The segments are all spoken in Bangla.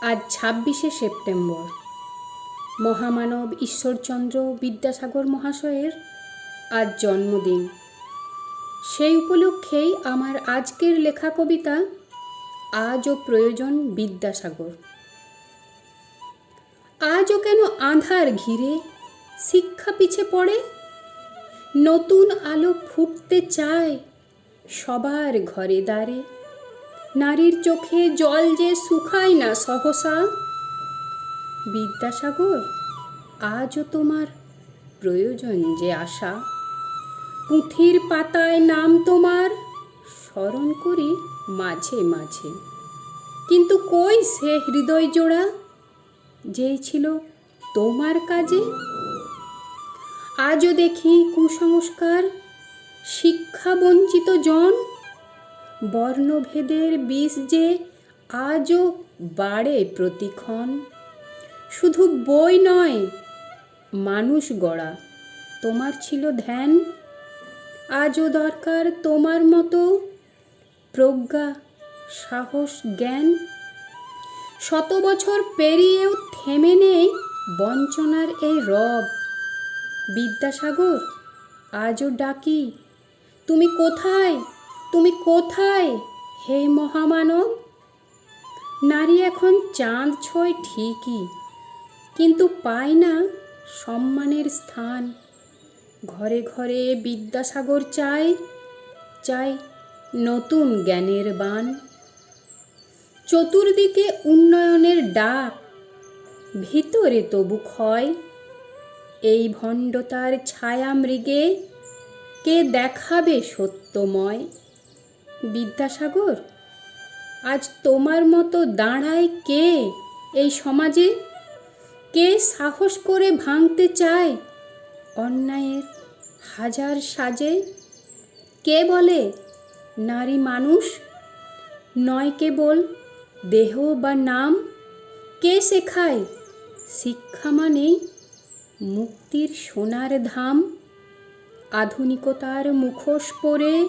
আজ ছাব্বিশে সেপ্টেম্বর। মহামানব ঈশ্বরচন্দ্র বিদ্যাসাগর মহাশয়ের আজ জন্মদিন। সেই উপলক্ষেই আমার আজকের লেখা কবিতা আজও প্রয়োজন বিদ্যাসাগর। আজও কেন আধার ঘিরে শিক্ষা পিছে পড়ে? নতুন আলো ফুটতে চায় সবার ঘরে দ্বারে। নারীর চোখে জল যে শুকায় না সহসা? বিদ্যাসাগর, আজও তোমার প্রয়োজন যে আশা। পুঁথির পাতায় নাম তোমার, স্মরণ করি মাঝে মাঝে। কিন্তু কই সে হৃদয় জোড়া যেই ছিল তোমার কাজে? আজও দেখি কুসংস্কার, শিক্ষা বঞ্চিত জন। বর্ণভেদের বিষ যে আজও বাড়ে প্রতিক্ষণ। শুধু বই নয়, মানুষ গড়া, তোমার ছিল ধ্যান। আজও দরকার তোমার মতো প্রজ্ঞা, সাহস, জ্ঞান। শত বছর পেরিয়েও থেমে নেই বঞ্চনার এই রব। বিদ্যাসাগর, আজও ডাকি, তুমি কোথায়? তুমি কোথায়? হে মহামানব! নারী এখন চাঁদ ছয় ঠিকই, কিন্তু পায় না সম্মানের স্থান। ঘরে ঘরে বিদ্যাসাগর চাই চাই নতুন জ্ঞানের বান। চতুর্দিকে উন্নয়নের ডাক, ভিতরে তবু ক্ষয়। এই ভণ্ডতার ছায়া মৃগে কে দেখাবে সত্যময়? বিদ্যাসাগর? আজ তোমার মতো দাঁড়ায় কে এই সমাজে? কে সাহস করে ভাঙতে চায়? অন্যায়ের হাজার সাজে? কে বলে নারী মানুষ? নয় কেবল দেহ বা নাম? কে শেখায় শিক্ষা মানেই মুক্তির সোনার ধাম? আধুনিকতার মুখোশ পরে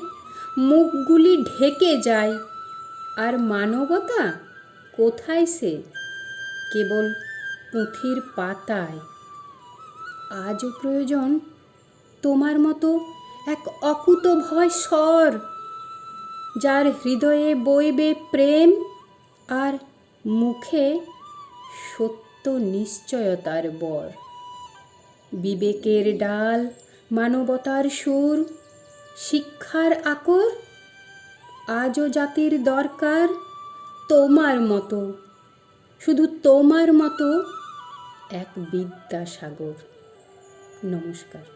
মুখগুলি ঢেকে যায়। আর মানবতা কোথায় সে? কেবল পুঁথির পাতায়। আজও প্রয়োজন তোমার মতো এক অকুত ভয় স্বর, যার হৃদয়ে বইবে প্রেম আর মুখে সত্য নিশ্চয়তার বর। বিবেকের ডাল মানবতার সুর শিক্ষার আকর? আজও জাতির দরকার তোমার মতো। শুধু তোমার মতো এক বিদ্যাসাগর। নমস্কার।